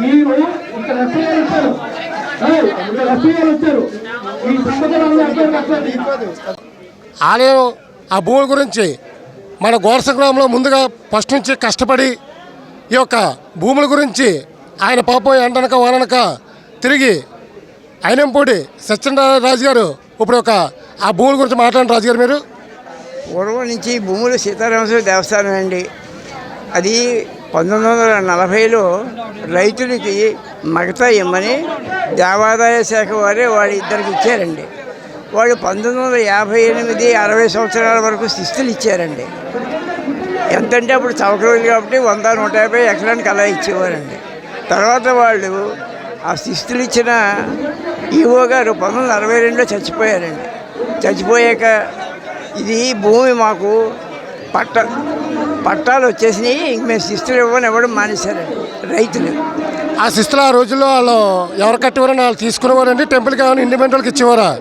మీరు ఇక్కడ ఎఫ్ఐఆర్ వచ్చారు. ఏయ్, ఇక్కడ ఎఫ్ఐఆర్ వచ్చారు ఈ సంబంధం ఆలయం ఆ భూముల గురించి మన గోరస గ్రామంలో ముందుగా ఫస్ట్ నుంచి కష్టపడి ఈ యొక్క భూముల గురించి ఆయన పాపం ఎండనక వాననక తిరిగి అయినంపూడి సత్యనారాయణ రాజుగారు. ఇప్పుడు ఒక ఆ భూముల గురించి మాట్లాడండి రాజు గారు మీరు. పూర్వం నుంచి భూములు సీతారామస్వామి దేవస్థానం అండి. అది పంతొమ్మిది వందల నలభైలో రైతులకి మగతా ఇమ్మని దేవాదాయ శాఖ వారే వాళ్ళ ఇద్దరికి ఇచ్చారండి. వాళ్ళు పంతొమ్మిది వందల యాభై ఎనిమిది అరవై సంవత్సరాల వరకు శిస్తులు ఇచ్చారండి. ఎంతంటే అప్పుడు చవకరోజులు కాబట్టి వంద నూట యాభై ఎకరానికి అలా ఇచ్చేవారండి. తర్వాత వాళ్ళు ఆ శిస్తులు ఇచ్చిన ఈవో గారు పంతొమ్మిది వందల అరవై రెండులో చచ్చిపోయారండి. చచ్చిపోయాక ఇది భూమి మాకు పట్ట పట్టాలు వచ్చేసినాయి ఇంక మేము శిస్తులు ఇవ్వని ఇవ్వడం మానేశారండి రైతులు. ఆ శిస్తులు ఆ రోజుల్లో వాళ్ళు ఎవరు కట్టేవారని వాళ్ళు తీసుకునేవారండి? టెంపుల్కి ఏమైనా ఇండిపెండెంట్కి ఇచ్చేవారా?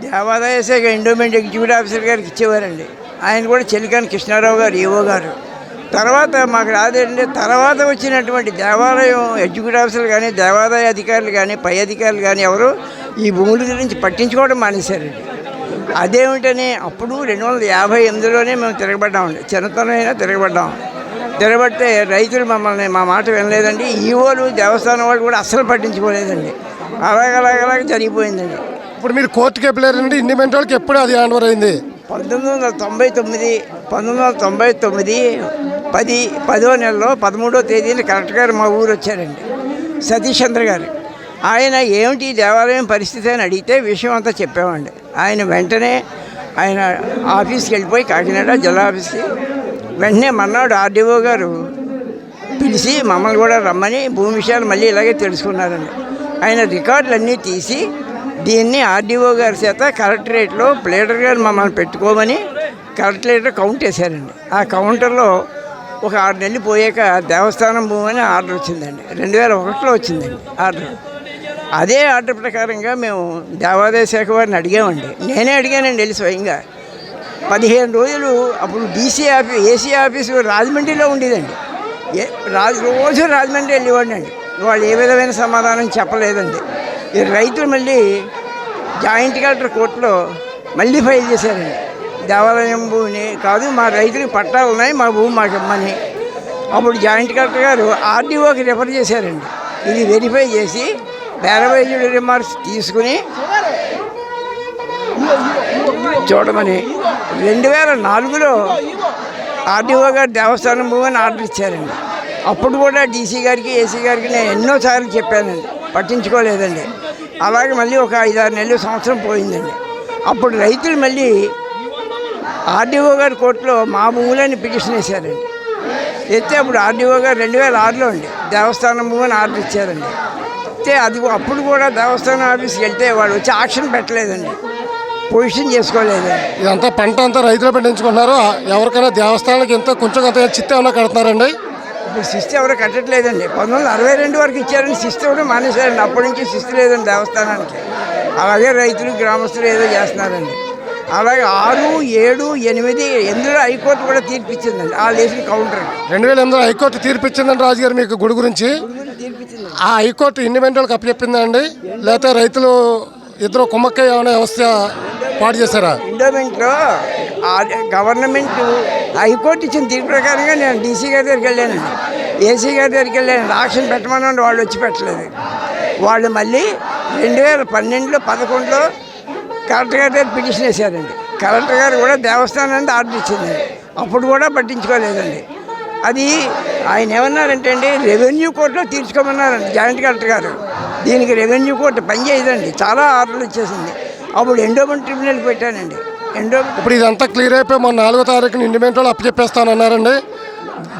దేవాదాయ శాఖ ఎండోమెంట్ ఎగ్జిక్యూటివ్ ఆఫీసర్ గారికి ఇచ్చేవారండి. ఆయన కూడా చెలికాని కృష్ణారావు గారు ఈవో గారు. తర్వాత మాకు రాదండి. తర్వాత వచ్చినటువంటి దేవాలయం ఎగ్జిక్యూటివ్ ఆఫీసర్లు కానీ దేవాదాయ అధికారులు కానీ పై అధికారులు కానీ ఎవరు ఈ భూముల గురించి పట్టించుకోవడం మానేశారండి. అదేమిటని అప్పుడు రెండు వందల యాభై ఎనిమిదిలోనే మేము తిరగబడ్డామండి చిన్నతనం అయినా తిరగబడ్డాం. తిరగబడితే రైతులు మమ్మల్ని మా మాట వినలేదండి. ఈవోలు దేవస్థానం వాళ్ళు కూడా అస్సలు పట్టించుకోలేదండి. అలాగలాగలాగ జరిగిపోయిందండి. ఇప్పుడు మీరు కోర్టుకి వెళ్ళారండి. ఇండిపెండెంట్కి ఎప్పుడు అది హ్యాండ్ ఓవర్ అయింది? పంతొమ్మిది వందల తొంభై తొమ్మిది పంతొమ్మిది వందల తొంభై తొమ్మిది పది పదో నెలలో పదమూడో తేదీన కలెక్టర్ గారు మా ఊరు వచ్చారండి. సతీష్ చంద్ర గారు. ఆయన ఏమిటి దేవాలయం పరిస్థితి అని అడిగితే విషయం అంతా చెప్పామండి ఆయన వెంటనే ఆయన ఆఫీస్కి వెళ్ళిపోయి కాకినాడ జిల్లా ఆఫీస్కి వెంటనే మన్నాడు ఆర్డీఓ గారు పిలిచి మమ్మల్ని కూడా రమ్మని భూమి విషయాలు మళ్ళీ ఇలాగే తెలుసుకున్నారండి. ఆయన రికార్డులన్నీ తీసి దీన్ని ఆర్డీఓ గారి చేత కలెక్టరేట్లో ప్లేడర్ గారు మమ్మల్ని పెట్టుకోమని కలెక్టరేట్లో కౌంట్ వేశారండి ఆ కౌంటర్లో ఒక ఆరు నెలలు పోయాక దేవస్థానం భూమి అని ఆర్డర్ వచ్చిందండి. రెండు వేల ఒకటిలో వచ్చిందండి ఆర్డర్. అదే ఆర్డర్ ప్రకారంగా మేము దేవాదాయ శాఖ వారిని అడిగామండి. నేనే అడిగానండి వెళ్ళి స్వయంగా. పదిహేను రోజులు అప్పుడు డీసీ ఆఫీస్ ఏసీ ఆఫీసు రాజమండ్రిలో ఉండేదండి. ఏ రాజు రోజు రాజమండ్రి వెళ్ళేవాడినండి వాళ్ళు ఏ విధమైన సమాధానం చెప్పలేదండి. ఈ రైతులు మళ్ళీ జాయింట్ కలెక్టర్ కోర్టులో మళ్ళీ ఫైల్ చేశారండి. దేవాలయం భూమిని కాదు మా రైతులకు పట్టాలు ఉన్నాయి మా భూమి మాకు ఇమ్మని అప్పుడు జాయింట్ కలెక్టర్ గారు ఆర్డీఓకి రిఫర్ చేశారండి. ఇది వెరిఫై చేసి బేరవేజుడి రిమార్క్స్ తీసుకుని చూడమని. రెండు వేల నాలుగులో ఆర్డీఓ గారు దేవస్థానం భూమిని ఆర్డర్ ఇచ్చారండి. అప్పుడు కూడా డీసీ గారికి ఏసీ గారికి నేను ఎన్నోసార్లు చెప్పానండి పట్టించుకోలేదండి. అలాగే మళ్ళీ ఒక ఐదారు నెలలు సంవత్సరం పోయిందండి. అప్పుడు రైతులు మళ్ళీ ఆర్డీఓ గారి కోర్టులో మా భూములని పిటిషన్ వేశారండి ఎత్తే అప్పుడు ఆర్డీఓ గారు రెండు వేల ఆరులో అండి దేవస్థానం భూమిని ఆర్డర్ ఇచ్చారండి. అయితే అది అప్పుడు కూడా దేవస్థానం ఆఫీస్కి వెళ్తే వాళ్ళు వచ్చి ఆక్షన్ పెట్టలేదండి పొజిషన్ చేసుకోలేదండి. ఇదంతా పంట అంతా రైతులు పండించుకుంటున్నారు ఎవరికైనా దేవస్థానానికి ఎంత కొంచెం కొంత చిత్త ఏమైనా కడుతున్నారండి? ఇప్పుడు శిస్తు ఎవరు కట్టట్లేదండి. పంతొమ్మిది వందల అరవై రెండు వరకు ఇచ్చారని శిస్తు కూడా మానేశారండి. అప్పటి నుంచి శిస్తు లేదండి దేవస్థానానికి. అలాగే రైతులు గ్రామస్తులు ఏదో చేస్తున్నారండి. అలాగే ఆరు ఏడు ఎనిమిది ఎందులో హైకోర్టు కూడా తీర్పిచ్చిందండి. ఆ లేచిన కౌంటర్. రెండు వేల ఎనిమిదిలో హైకోర్టు తీర్పు ఇచ్చిందండి రాజుగారు మీకు గుడి గురించి. ఆ హైకోర్టు ఇండిపెండెంట్కి అప్పచెప్పిందా అండి లేకపోతే రైతులు ఇద్దరు కుమ్మక్క ఏమైనా వ్యవస్థ పాటు చేశారా? ఎండోమెంట్లో గవర్నమెంట్ హైకోర్టు ఇచ్చిన తీర్పు ప్రకారంగా నేను డీసీ గారి దగ్గరికి వెళ్ళానండి. ఏసీ గారి దగ్గరికి వెళ్ళాను ఆక్షన్ పెట్టమని వాళ్ళు వచ్చి పెట్టలేదు. వాళ్ళు మళ్ళీ రెండు వేల పన్నెండులో పదకొండులో కలెక్టర్ గారి దగ్గర పిటిషన్ వేశారండి. కలెక్టర్ గారు కూడా దేవస్థానానికి ఆర్డర్ ఇచ్చిందండి అప్పుడు కూడా పట్టించుకోలేదండి. అది ఆయన ఏమన్నారంటే అండి రెవెన్యూ కోర్టులో తీర్చుకోమన్నారండి జాయింట్ కలెక్టర్ గారు. దీనికి రెవెన్యూ కోర్టు పని చేయదండి. చాలా ఆర్డర్లు ఇచ్చేసింది. అప్పుడు ఎండోమెంట్ ట్రిబ్యునల్కి పెట్టానండి. ఎండో ఇప్పుడు ఇదంతా క్లియర్ అయిపోయి మొన్న నాలుగో తారీఖున ఇండిపెండెంట్ వాళ్ళు అప్పచెప్పేస్తానన్నారండి.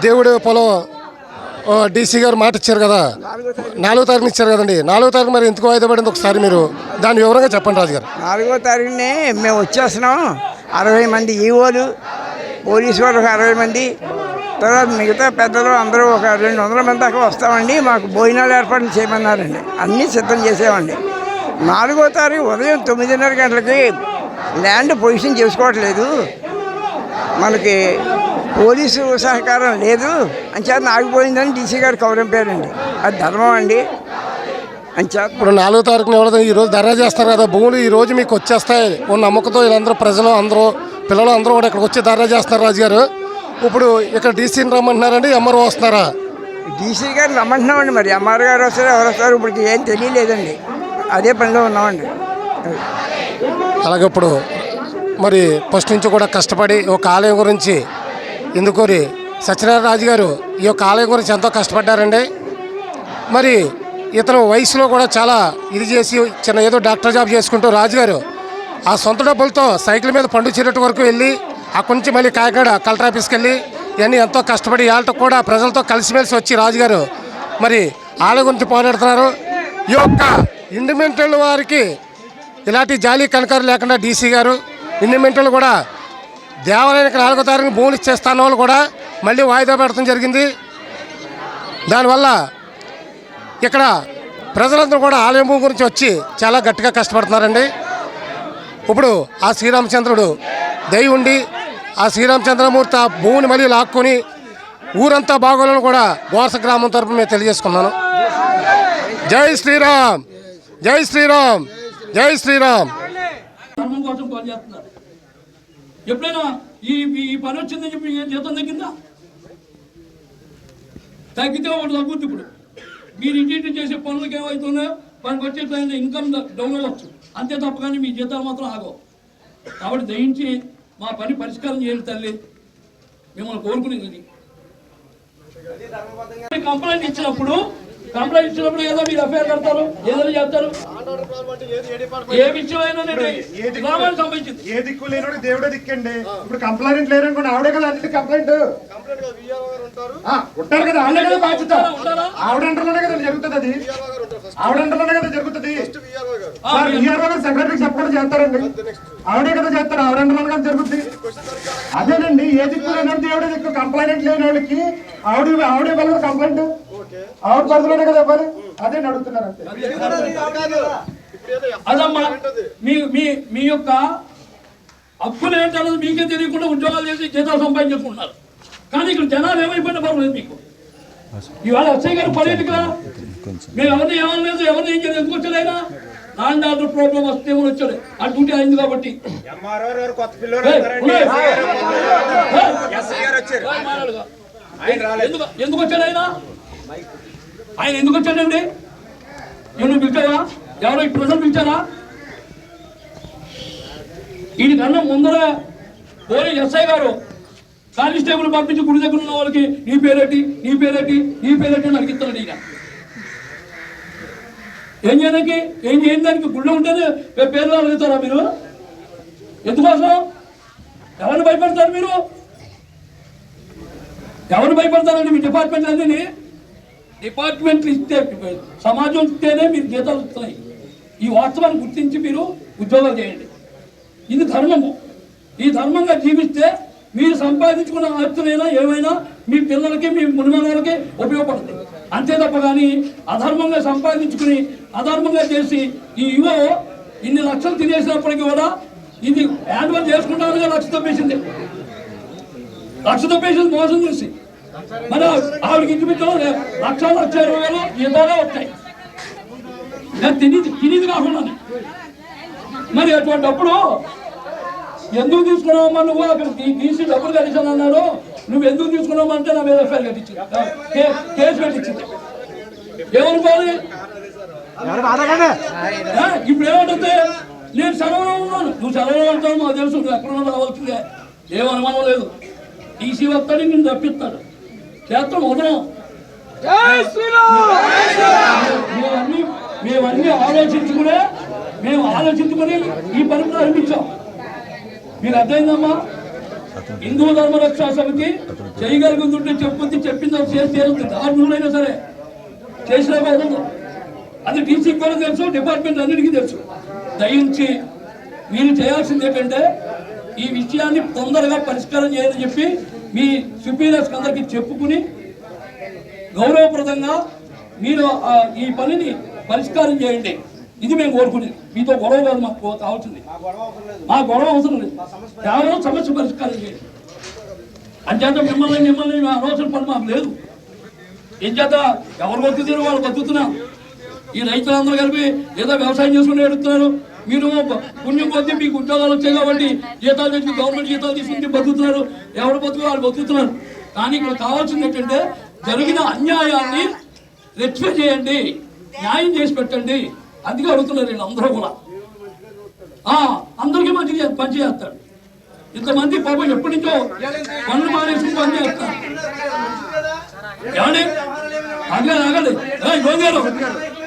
దేవుడు పొలం డీసీ గారు మాట ఇచ్చారు కదా. నాలుగో తారీఖున ఇచ్చారు కదండి. నాలుగో తారీఖు మరి ఎందుకు వాయిదా పడింది ఒకసారి మీరు? దాని వివరంగా చెప్పండి రాజు గారు నాలుగో తారీఖునే మేము వచ్చేస్తున్నాం. అరవై మంది ఈవోలు పోలీసు వాళ్ళు ఒక అరవై మంది. తర్వాత మిగతా పెద్దలు అందరూ ఒక రెండు వందల మంది దాకా వస్తామండి. మాకు భోజనాలు ఏర్పాట్లు చేయమన్నారండి. అన్నీ సిద్ధం చేసామండి నాలుగో తారీఖు ఉదయం తొమ్మిదిన్నర గంటలకి ల్యాండ్ పొజిషన్ చేసుకోవట్లేదు. మనకి పోలీసు సహకారం లేదు. అంచేత ఆగిపోయిందని డీసీ గారు కౌరంపారండి అది ధర్మం అండి. అంచేత ఇప్పుడు నాలుగో తారీఖున ఎవరైతే ఈ రోజు ధర్నా చేస్తారు కదా భూములు ఈ రోజు మీకు వచ్చేస్తాయి. ఉన్న నమ్మకంతో వీళ్ళందరూ ప్రజలు అందరూ పిల్లలు అందరూ కూడా ఇక్కడికి వచ్చి ధర్నా చేస్తున్నారు రాజు గారు ఇప్పుడు ఇక్కడ డీసీని రమ్మంటున్నారండి ఎంఆర్ఓ వస్తున్నారా డీసీ గారు రమ్మంటున్నామండి మరి. ఎంఆర్ గారు వస్తారు ఎవరు వస్తారు ఇప్పుడు ఏం తెలియలేదండి. అదే పనిలో ఉన్నామండి. అలాగే ఇప్పుడు మరి ఫస్ట్ నుంచి కూడా కష్టపడి ఒక ఆలయం గురించి ఇందుకూరి సత్యనారాయణ రాజు గారు ఈ యొక్క ఆలయం గురించి ఎంతో కష్టపడ్డారండి. మరి ఇతను వయసులో కూడా చాలా ఇది చేసి చిన్న ఏదో డాక్టర్ జాబ్ చేసుకుంటూ రాజుగారు ఆ సొంత డబ్బులతో సైకిల్ మీద పండు చీరటి వరకు వెళ్ళి అక్కడి నుంచి మళ్ళీ కాకినాడ కలెక్టర్ ఆఫీస్కి వెళ్ళి ఇవన్నీ ఎంతో కష్టపడి వాళ్ళతో కూడా ప్రజలతో కలిసిమెలిసి వచ్చి రాజుగారు మరి ఆలయం గురించి పోరాడుతున్నారు. ఈ యొక్క ఇండిపెండెంట్ వారికి ఇలాంటి జాలి కనకారు లేకుండా డీసీ గారు ఇండిపెండెంట్లు కూడా దేవాలయానికి నాలుగో తారీఖు భూములు ఇచ్చేస్తాను వాళ్ళు కూడా మళ్ళీ వాయిదా పెడతాం జరిగింది. దానివల్ల ఇక్కడ ప్రజలందరూ కూడా ఆలయం భూమి గురించి వచ్చి చాలా గట్టిగా కష్టపడుతున్నారండి. ఇప్పుడు ఆ శ్రీరామచంద్రుడు దయ ఉండి ఆ శ్రీరామచంద్రమూర్తి ఆ భూమిని మళ్ళీ లాక్కొని ఊరంతా బాగోలను కూడా గోరస గ్రామం తరపున మేము తెలియజేసుకున్నాను జై శ్రీరామ్! జై శ్రీరామ్! జై శ్రీరామ్! కోసం పనిచేస్తున్నారు. ఎప్పుడైనా ఈ ఈ పని వచ్చిందని చెప్పి జీతం తగ్గిందా? తగ్గితే ఒకటి తగ్గుద్ది ఇప్పుడు. మీరు ఇంటి చేసే పనులకు ఏమవుతున్నాయో మనకు వచ్చే టైంలో ఇన్కమ్ డౌన్ అవ్వచ్చు. అంతే తప్ప కానీ మీ జీతాలు మాత్రం ఆగవు. కాబట్టి దయించి మా పని పరిష్కారం చేయండి తల్లి. మిమ్మల్ని కోరుకునేది కంప్లైంట్ ఇచ్చినప్పుడు కంప్లైంట్ ఇచ్చినప్పుడు ఏదో మీరు అఫేర్ కడతారు ఏదో చేస్తారు ఏ విషయమైనా గ్రామానికి సంబంధించింది. ఏ దిక్కు లేనోడు దేవుడే దిక్కండి. ఇప్పుడు కంప్లైంట్ లేరనుకోండి ఆవిడే కదా అన్నిటి కంప్లైంట్. ఉంటారు. కదా ఆవిడే కదా బాధ్యత. ఆవిడ అంటలోనే కదా జరుగుతుంది అది. ఆవిడ అంటలోనే కదా జరుగుతుంది. విఆర్ఓ గారు. సెక్రటరీకి చెప్పకుండా చేస్తారండి. ఆవిడే కదా చేస్తారు ఆవిడ అంటలోనే కదా జరుగుతుంది. అదేనండి ఏ దిక్కు లేనోడు దేవుడే దిక్కు? కంప్లైంట్ లేని వాళ్ళకి ఆవిడ ఆవిడే వెళ్ళదు కంప్లైంట్. ఆవిడ పరిధిలోనే కదా ఇవ్వాలి అదే అడుగుతున్నారు అంతే. అదమ్మా మీ మీ మీ యొక్క అప్పులు ఏంటన్నది మీకే తెలియకుండా ఉద్యోగాలు చేసి జీతాలు సంపాదించుకుంటున్నారు కానీ ఇక్కడ జనాలు ఏమైపోయినా పర్వాలేదు మీకు. ఇవాళ ఎస్ఐ గారు పర్యటకులా మేము ఎవరిని ఏమనలేదు ఎవరిని ఏం చేయలేదు ఎందుకు వచ్చలేదా నాన్ ఆర్డర్ ప్రాబ్లం వస్తే ఏమని వచ్చాడు? ఆ డ్యూటీ అయింది కాబట్టి. ఎందుకు వచ్చాడు ఆయన? ఆయన ఎందుకు వచ్చాడండి? నువ్వు పిలిచారా? ఎవరో ఈ ప్రజలు పిలిచారా? వీడికన్నా ముందర పోలీస్ ఎస్ఐ గారు కానిస్టేబుల్ పంపించి గుడి దగ్గర ఉన్న వాళ్ళకి నీ పేరేటి? నీ పేరేటి? నీ పేరేటి అని అడిగిస్తున్నాడు ఈయన. ఏం చేయడానికి? ఏం చేయడానికి గుళ్ళో ఉంటేనే పేర్లు అడుగుతారా మీరు? ఎందుకోసం? ఎవరిని భయపడతారు మీరు? ఎవరు భయపడతారండి మీ డిపార్ట్మెంట్ అన్నీ డిపార్ట్మెంట్లు ఇస్తే సమాజం ఇస్తేనే మీరు జీతాలు వస్తున్నాయి. ఈ వాస్తవాన్ని గుర్తించి మీరు ఉద్యోగాలు చేయండి. ఇది ధర్మము. ఈ ధర్మంగా జీవిస్తే మీరు సంపాదించుకున్న ఆస్తులైనా ఏమైనా మీ పిల్లలకి మీ మునిమనలకి ఉపయోగపడుతుంది అంతే తప్ప కానీ అధర్మంగా సంపాదించుకుని అధర్మంగా చేసి ఈ యువ ఇన్ని లక్షలు తినేసినప్పటికీ కూడా ఇది యాన్యువల్ చేసుకుంటానుగా లక్ష తప్పేసింది. లక్ష తప్పేసింది మోసం చేసి. మరి ఆవిడకి ఇంచుమించు లక్ష లక్ష ఇరవై వేలు ఈతోనే వస్తాయి నేను తినేది తినేది కాకుండా మరి అటువంటిప్పుడు ఎందుకు తీసుకున్నావమ్మా నువ్వు? అక్కడ తీసి డబ్బులు కట్టించాను అన్నాడు. నువ్వు ఎందుకు తీసుకున్నావు అంటే నా మీద ఎఫ్ఐఆర్ కట్టించింది. కేసు పెట్టించింది ఏమనుకోవాలి ఇప్పుడు ఏమంటుంది? నేను సెలవులో ఉన్నాను. నువ్వు సెలవులో ఉంటావు మాకు తెలుసు. నువ్వు ఎక్కడ రావాల్సిందే. ఏం అనుమానం లేదు. టీసీ వస్తాడు నేను తప్పిస్తాడు. చేస్తాం వదలం. మేమన్నీ మేమన్నీ ఆలోచించుకునే మేము ఆలోచించుకుని ఈ పని ప్రారంభించాం. మీరు అర్థమైందమ్మా? హిందూ ధర్మ రక్షా సమితి చేయగలుగుతుంటే చెప్పుద్ది చెప్పిందో చేసి తీరుతుంది ఆరు సరే. చేసినా బాగుంది అది టీసీకి కూడా తెలుసు డిపార్ట్మెంట్ అన్నిటికీ తెలుసు. దయించి మీరు చేయాల్సింది ఏంటంటే ఈ విషయాన్ని తొందరగా పరిష్కారం చేయని చెప్పి మీ సుపీరియర్స్ అందరికీ చెప్పుకుని గౌరవప్రదంగా మీరు ఈ పనిని పరిష్కారం చేయండి. ఇది మేము కోరుకునేది. మీతో గొడవ కాదు మాకు కావాల్సింది. మా గొడవ అవసరం లేదు. కేవలం సమస్య పరిష్కారం చేయండి. అంచేత మిమ్మల్ని మిమ్మల్ని మేము అనవసరం పని మాకు లేదు. ఏం చేత ఎవరు బతుకుతారు వాళ్ళు బతుకుతున్నారు. ఈ రైతులందరూ కలిపి ఏదో వ్యవసాయం చేసుకుని ఎడుతున్నారు మీరు పుణ్యం పొంది మీకు ఉద్యోగాలు వచ్చాయి కాబట్టి జీతాలు తెచ్చి గవర్నమెంట్ జీతాలు తీసుకుంటే బతుకుతున్నారు. ఎవరు బతుకు వాళ్ళు బతుకుతున్నారు. కానీ ఇక్కడ కావాల్సింది ఏంటంటే జరిగిన అన్యాయాన్ని రెక్టిఫై చేయండి. న్యాయం చేసి పెట్టండి. అందుకే అడుగుతున్నారు వీళ్ళందరూ కూడా. ఆ, అందరికీ మంచి పని చేస్తాడు ఇంతమంది పాపం ఎప్పటి నుంచో పనులు మానేసి పని చేస్తారు. ఏమండి? అగలేదు అగలేదు ఏయ్,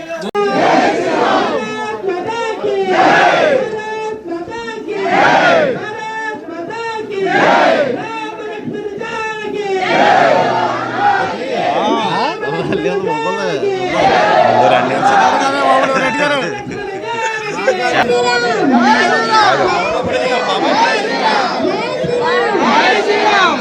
గోగి గారు జై శ్రీరామ్.